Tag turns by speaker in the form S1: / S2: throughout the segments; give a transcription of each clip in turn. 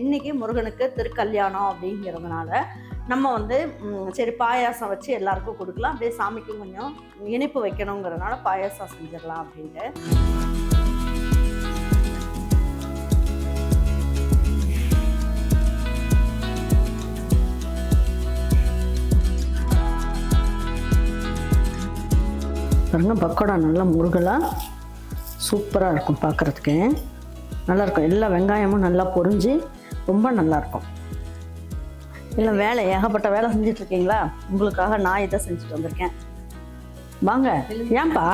S1: இன்னைக்கு முருகனுக்கு திருக்கல்யாணம் அப்படிங்கிறதுனால நம்ம வந்து சரி பாயாசம் வச்சு எல்லாருக்கும் கொடுக்கலாம். அப்படியே சாமிக்கும் கொஞ்சம் இனிப்பு வைக்கணுங்கிறதுனால பாயாசம் செஞ்சிடலாம் அப்படின்ட்டு. பக்கோடா நல்லா முருகலாக சூப்பராக இருக்கும் பார்க்குறதுக்கு நல்லா இருக்கும் எல்லா வெங்காயமும் நல்லா பொரிஞ்சு ரொம்ப நல்லா இருக்கும் இல்லை வேலை ஏகப்பட்ட வேலை செஞ்சுட்டு இருக்கீங்களா உங்களுக்காக நான் இதை செஞ்சுட்டு வந்திருக்கேன். வாங்க. ஏன்பா?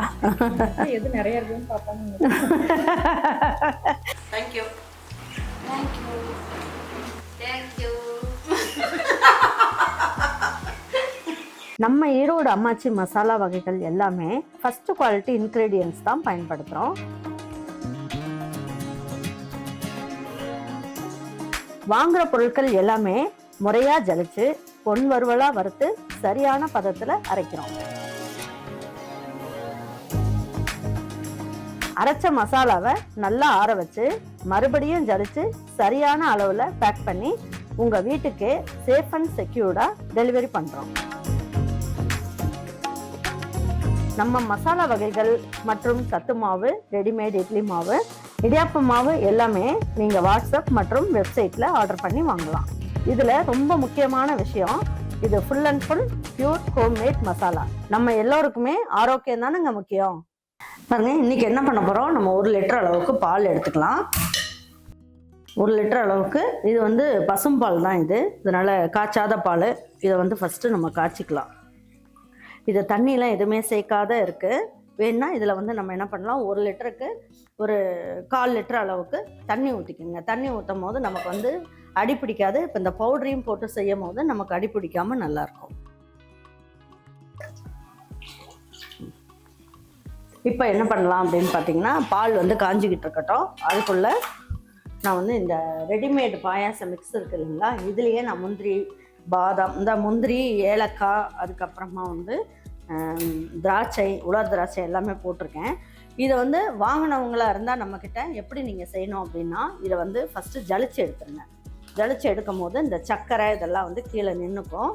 S2: எது நிறைய இருக்குன்னு பார்ப்பாங்க
S1: தேங்க்யூ நம்ம ஈரோடு அம்மாச்சி மசாலா வகைகள் எல்லாமே ஃபர்ஸ்ட் குவாலிட்டி இன்க்ரீடியன்ஸ் தான் பயன்படுத்துகிறோம் வாங்குற பொருட்கள் எல்லாமே முறையாக ஜலிச்சு பொன் வறுவலாக வறுத்து சரியான பதத்தில் அரைக்கிறோம். அரைச்ச மசாலாவை நல்லா ஆற வச்சு மறுபடியும் ஜலிச்சு சரியான அளவில் பேக் பண்ணி உங்கள் வீட்டுக்கே சேஃப் அண்ட் செக்யூர்டாக டெலிவரி பண்ணுறோம் நம்ம மசாலா வகைகள் மற்றும் சத்து மாவு ரெடிமேட் இட்லி மாவு இடியாப்ப மாவு எல்லாமே நீங்கள் வாட்ஸ்அப் மற்றும் வெப்சைட்டில் ஆர்டர் பண்ணி வாங்கலாம். இதில் ரொம்ப முக்கியமான விஷயம் இது full and full pure homemade masala நம்ம எல்லோருக்குமே ஆரோக்கியம் தானேங்க முக்கியம். பாருங்க இன்னைக்கு என்ன பண்ண போகிறோம் நம்ம ஒரு லிட்டர் அளவுக்கு பால் எடுத்துக்கலாம். ஒரு லிட்டர் அளவுக்கு இது வந்து பசும்பால் தான் இது. இதனால் காய்ச்சாத பால். இதை வந்து ஃபஸ்ட்டு நம்ம காய்ச்சிக்கலாம். இது தண்ணியெலாம் எதுவுமே சேர்க்காத இருக்குது வேணுன்னா இதில் வந்து நம்ம என்ன பண்ணலாம் ஒரு லிட்டருக்கு ஒரு கால் லிட்டர் அளவுக்கு தண்ணி ஊற்றிக்கோங்க தண்ணி ஊற்றும் போது நமக்கு வந்து அடி பிடிக்காது. இப்போ இந்த பவுடரையும் போட்டு செய்யும் போது நமக்கு அடி பிடிக்காமல் நல்லாயிருக்கும் இப்போ என்ன பண்ணலாம் அப்படின்னு பார்த்தீங்கன்னா பால் வந்து காஞ்சிக்கிட்டு இருக்கட்டும். அதுக்குள்ளே நான் வந்து இந்த ரெடிமேட் பாயாசம் மிக்ஸ் இருக்கு இல்லைங்களா? இதுலேயே நான் முந்திரி பாதாம் இந்த முந்திரி ஏலக்காய் அதுக்கப்புறமா வந்து திராட்சை உலர் திராட்சை எல்லாமே போட்டிருக்கேன். இதை வந்து வாங்கினவங்களாக இருந்தால் நம்மக்கிட்ட எப்படி நீங்கள் செய்யணும் அப்படின்னா இதை வந்து ஃபஸ்ட்டு ஜலிச்சு எடுத்துருங்க. ஜலிச்சு எடுக்கும் போது இந்த சர்க்கரை இதெல்லாம் வந்து கீழே நின்றுக்கும்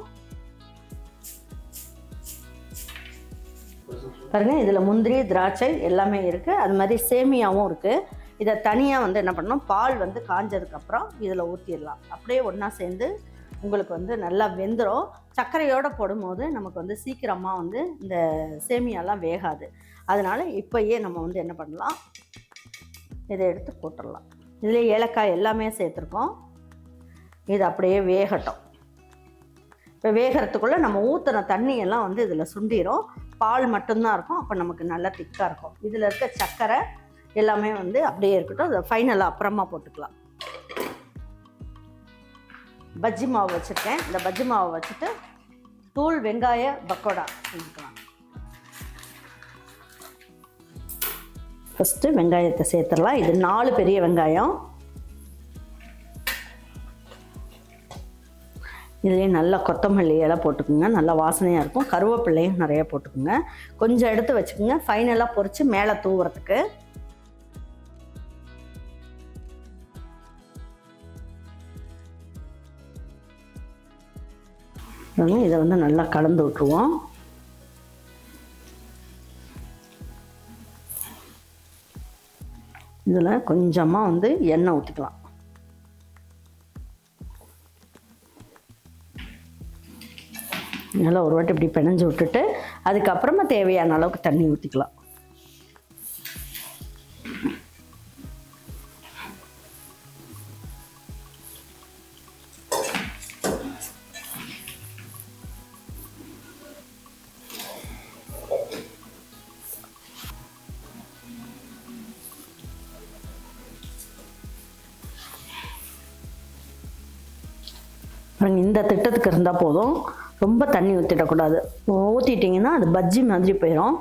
S1: பாருங்கள் இதில் முந்திரி திராட்சை எல்லாமே இருக்குது அது மாதிரி சேமியாவும் இருக்குது இதை தனியாக வந்து என்ன பண்ணணும் பால் வந்து காஞ்சதுக்கப்புறம் இதில் ஊற்றிடலாம் அப்படியே ஒன்றா சேர்ந்து உங்களுக்கு வந்து நல்லா வெந்துடும் சர்க்கரையோடு போடும்போது நமக்கு வந்து சீக்கிரமாக வந்து இந்த சேமியாலாம் வேகாது. அதனால் இப்போயே நம்ம வந்து என்ன பண்ணலாம்? இதை எடுத்து போட்டுடலாம். இதில் ஏலக்காய் எல்லாமே சேர்த்துருக்கோம். இது அப்படியே வேகட்டும். இப்போ வேகிறதுக்குள்ளே நம்ம ஊற்றின தண்ணியெல்லாம் வந்து இதில் சுண்டிரும். பால் மட்டும்தான் இருக்கும். அப்போ நமக்கு நல்லா திக்காக இருக்கும். இதில் இருக்க சர்க்கரை எல்லாமே வந்து அப்படியே இருக்கட்டும். அதை ஃபைனலாக அப்புறமா போட்டுக்கலாம். பஜ்ஜி மாவு வச்சுருக்கேன். இந்த பஜ்ஜி மாவை வச்சுட்டு தூள் வெங்காய பக்கோடா செஞ்சுக்கலாம். ஃபஸ்ட்டு வெங்காயத்தை சேர்த்துடலாம். இது நாலு பெரிய வெங்காயம். இதுலேயே நல்லா கொத்தமல்லி இலை போட்டுக்குங்க. நல்லா வாசனையாக இருக்கும். கருவேப்பிள்ளையும் நிறைய போட்டுக்குங்க. கொஞ்சம் எடுத்து வச்சுக்கோங்க. ஃபைனலாக பொறிச்சு மேலே தூவுறதுக்கு. பாருங்க, இதை வந்து நல்லா கலந்து விட்ருவோம் இதில் கொஞ்சமாக வந்து எண்ணெய் ஊற்றிக்கலாம். நல்லா ஒரு வாட்டி இப்படி பிணைஞ்சு விட்டுட்டு அதுக்கப்புறமா தேவையான அளவுக்கு தண்ணி ஊற்றிக்கலாம். பாருங்க இந்த திட்டத்துக்கு இருந்தால் போதும். ரொம்ப தண்ணி ஊற்றிடக்கூடாது ஊற்றிட்டிங்கன்னா அது பஜ்ஜி மாதிரி போயிடும்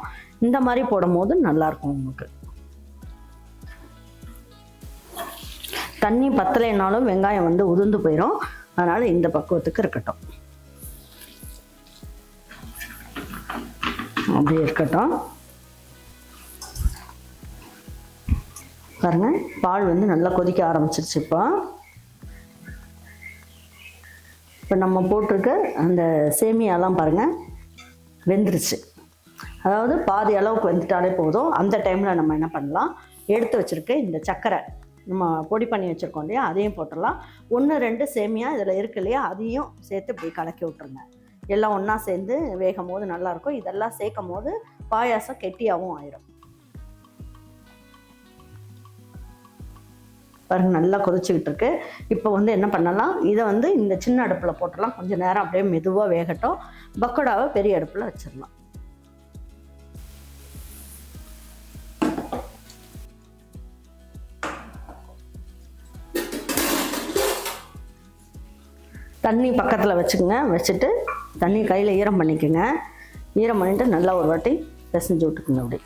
S1: இந்த மாதிரி போடும் போது நல்லாயிருக்கும் உங்களுக்கு. தண்ணி பத்தலைனாலும் வெங்காயம் வந்து உதிர்ந்து போயிடும் அதனால் இந்த பக்குவத்துக்கு இருக்கட்டும். அப்படியே இருக்கட்டும். பாருங்க பால் வந்து நல்லா கொதிக்க ஆரம்பிச்சிருச்சு இப்போ. இப்போ நம்ம போட்டிருக்க அந்த சேமியாலாம் பாருங்கள் வெந்துருச்சு. அதாவது பாதி அளவுக்கு வெந்துட்டாலே போதும். அந்த டைமில் நம்ம என்ன பண்ணலாம்? எடுத்து வச்சுருக்க இந்த சர்க்கரை நம்ம பொடி பண்ணி வச்சுருக்கோம் இல்லையா? அதையும் போட்டுடலாம். ஒன்று ரெண்டு சேமியா இதில் இருக்கு இல்லையா? அதையும் சேர்த்து இப்படி கலக்கி விட்ருங்க எல்லாம் ஒன்றா சேர்ந்து வேகும் போது நல்லாயிருக்கும் இதெல்லாம் சேர்க்கும் போது பாயாசம் கெட்டியாகவும் ஆயிரும். பாருங்க நல்லா கொதிச்சுக்கிட்டு இருக்கு இப்போ வந்து என்ன பண்ணலாம்? இதை வந்து இந்த சின்ன அடுப்பில் போட்டலாம் கொஞ்சம் நேரம் அப்படியே மெதுவாக வேகட்டும். பக்கோடாவை பெரிய அடுப்பில் வச்சிடலாம். தண்ணி பக்கத்தில் வச்சுக்கோங்க. வச்சுட்டு தண்ணி கையில் ஈரம் பண்ணிக்கோங்க. ஈரம் பண்ணிவிட்டு நல்லா ஒரு வாட்டி பிசைஞ்சு விட்டுக்குங்க அப்படி.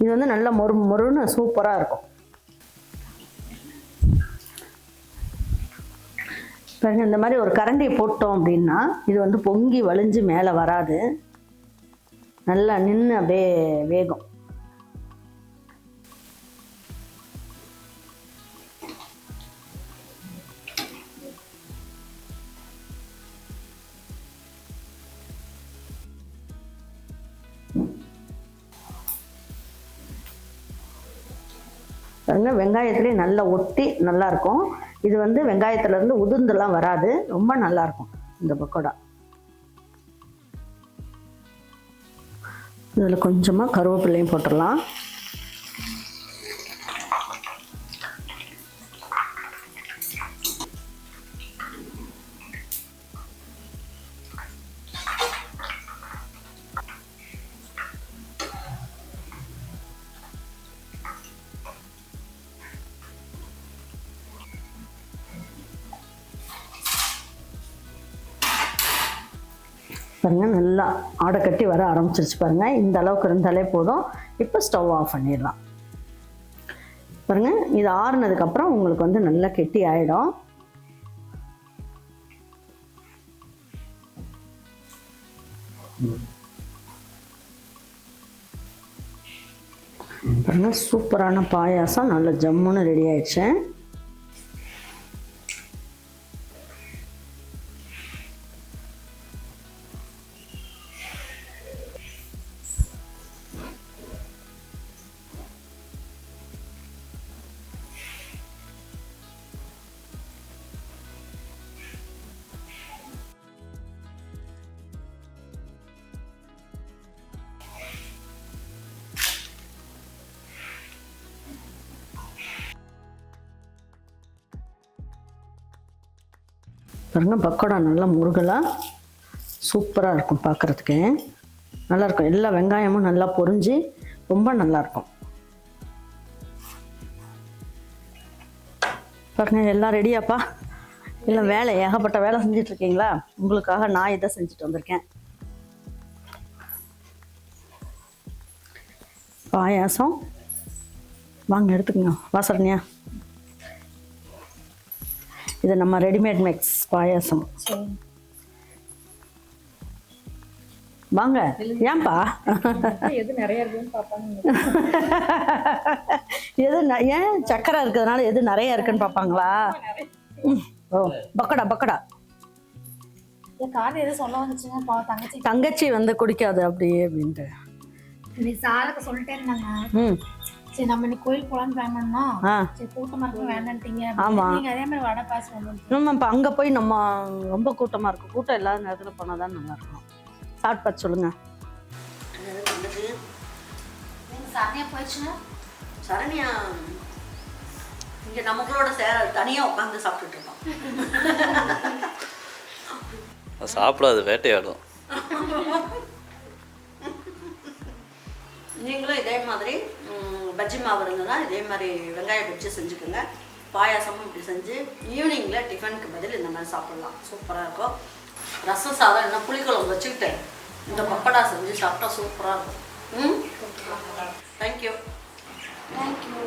S1: இது வந்து நல்ல மொறு மொறுன்னு சூப்பராக இருக்கும். பாருங்க இந்த மாதிரி ஒரு கரண்டி போட்டோம் அப்படின்னா இது வந்து பொங்கி வழிஞ்சு மேலே வராது. நல்லா நின்று அப்படியே வேகும். பாருங்கள் வெங்காயத்துலேயே நல்லா ஒட்டி நல்லா இருக்கும். இது வந்து வெங்காயத்துலேருந்து உதிர்ந்துலாம் வராது. ரொம்ப நல்லா இருக்கும் இந்த பக்கோடா. இதில் கொஞ்சமாக கருவேப்பிலையும் போட்டுடலாம். பாருங்கள் நல்லா ஆடை கட்டி வர ஆரம்பிச்சிருச்சு பாருங்க. இந்த அளவுக்கு இருந்தாலே போதும். இப்போ ஸ்டவ் ஆஃப் பண்ணிடலாம். பாருங்க இது ஆறுனதுக்கப்புறம் உங்களுக்கு வந்து நல்லா கெட்டி ஆயிடும். பாருங்க சூப்பரான பாயாசம் நல்ல ஜம்முன்னு ரெடி ஆயிடுச்சேன் பாருங்க பக்கோடா நல்லா முருகலாக சூப்பராக இருக்கும் பார்க்குறதுக்கு நல்லாயிருக்கும் எல்லா வெங்காயமும் நல்லா பொரிஞ்சு ரொம்ப நல்லாயிருக்கும் பாருங்க எல்லாம் ரெடியாப்பா இல்லை வேலை ஏகப்பட்ட வேலை செஞ்சிட்ருக்கீங்களா? உங்களுக்காக நான் இதை செஞ்சுட்டு வந்திருக்கேன். பாயாசம். வாங்க எடுத்துக்கோங்க. வாசரணியா இது நம்ம ரெடிமேட் மிக்ஸ் பாயாசம். வாங்க. ஏன்பா?
S2: எது நிறைய
S1: எது ஏன் சக்கரை இருக்கிறதுனால எது நிறைய இருக்குன்னு பார்ப்பாங்களா. ஓ பக்கடா பக்கடா.
S3: தங்கச்சி.
S1: வந்து குடிக்காது அப்படியே அப்படின்ட்டு.
S3: சொல்லிட்டே இருந்தாங்க
S1: ம்.
S3: சரி நம்ம இன்னைக்கு கோயில் போலான்னு பிளான் பண்ணோம்
S1: ஆ.
S3: சரி கூட்டமா இருக்கும் வேண்டான்ட்டீங்க.
S1: ஆமா.
S3: நீங்க அதே மாதிரி வடை பாஸ்
S1: நம்ம இப்போ அங்கே போய் நம்ம ரொம்ப கூட்டமாக இருக்கும். கூட்டம் இல்லாத நேரத்தில் போனால் தான் நல்லா இருக்கும். சாப்பிட்டு பார்த்து சொல்லுங்க
S3: சரணியா போயிடுச்சுன்னா?
S1: சரண்யா இங்கே நமக்களோட சேர தனியாக உட்காந்து சாப்பிட்டுட்டு இருக்கோம்
S4: சாப்பிடாது வேட்டையாடும்.
S1: நீங்களும் இதே மாதிரி பஜ்ஜி மாவு இருந்ததுன்னா இதே மாதிரி வெங்காய பஜ்ஜி செஞ்சுக்கோங்க. பாயாசமும் இப்படி செஞ்சு ஈவினிங்கில் டிஃபனுக்கு பதில் இந்த மாதிரி சாப்பிட்லாம். சூப்பராக இருக்கும். ரசம் சாதம் என்ன புளிக்குழம்பு வச்சுக்கிட்டேன் இந்த பப்படா செஞ்சு சாப்பிட்டா சூப்பராக இருக்கும். ம்? Thank you thank you